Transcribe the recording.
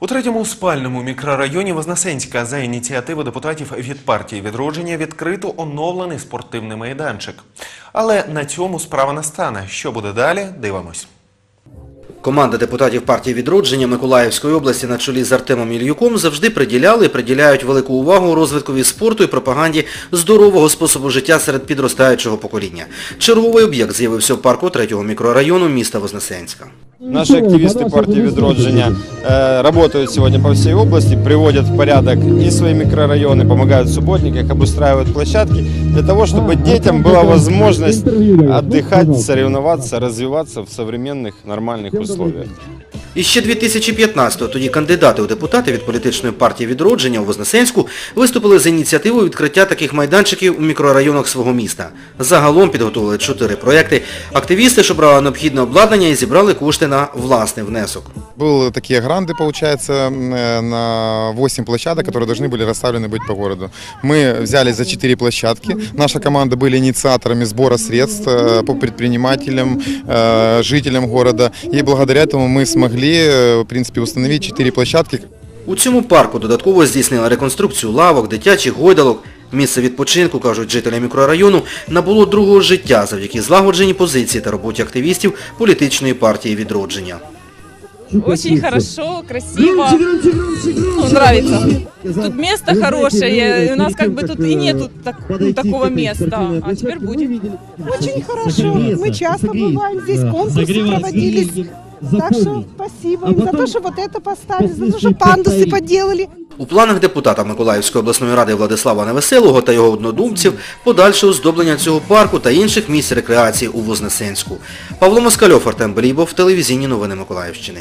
У третьому спальному мікрорайоні Вознесенська за ініціативи депутатів від партії відродження відкрито оновлений спортивний майданчик. Але на цьому справа не стане. Що буде далі? Дивимось. Команда депутатів партії відродження Миколаївської області на чолі з Артемом Ільюком завжди приділяли і приділяють велику увагу розвиткові спорту і пропаганді здорового способу життя серед підростаючого покоління. Черговий об'єкт з'явився в парку третього мікрорайону міста Вознесенська. Наши активисты партии «Відродження» э, работают сегодня по всей области, приводят в порядок и свои микрорайоны, помогают в субботниках, обустраивают площадки для того, чтобы детям была возможность отдыхать, соревноваться, развиваться в современных нормальных условиях. І ще 2015-го тоді кандидати у депутати від політичної партії відродження у Вознесенську виступили з ініціативою відкриття таких майданчиків у мікрорайонах свого міста. Загалом підготували чотири проекти. Активісти ж обрали необхідне обладнання і зібрали кошти на власний внесок. Были такие гранды, получается, м, э, на 8 площадок, которые должны были расставлены быть по городу. Мы взяли за 4 площадки. Наша команда были инициаторами сбора средств э, по предпринимателям, э, жителям города. И благодаря этому мы смогли, э, в принципе, установить 4 площадки, У цьому парку додатково здійснили реконструкцію лавок, дитячих гойдалок. Місце відпочинку, кажуть жителі мікрорайону, набуло другого життя завдяки злагодженій позиції та роботі активістів політичної партії відродження. Очень хорошо, красиво. Ну, нравится. Тут место хорошее. и У нас как бы тут и нету так- ну, такого места. А теперь будет. Очень хорошо. Мы часто бываем здесь, конкурсы проводились. Так что спасибо им за то, что вот это поставили, за то, что пандусы поделали. У планах депутата Миколаївської обласної ради Владислава Невеселого та його однодумців подальше оздоблення цього парку та інших місць рекреації у Вознесенську. Павло Москальов, Артем Белібов, телевізійні новини Миколаївщини.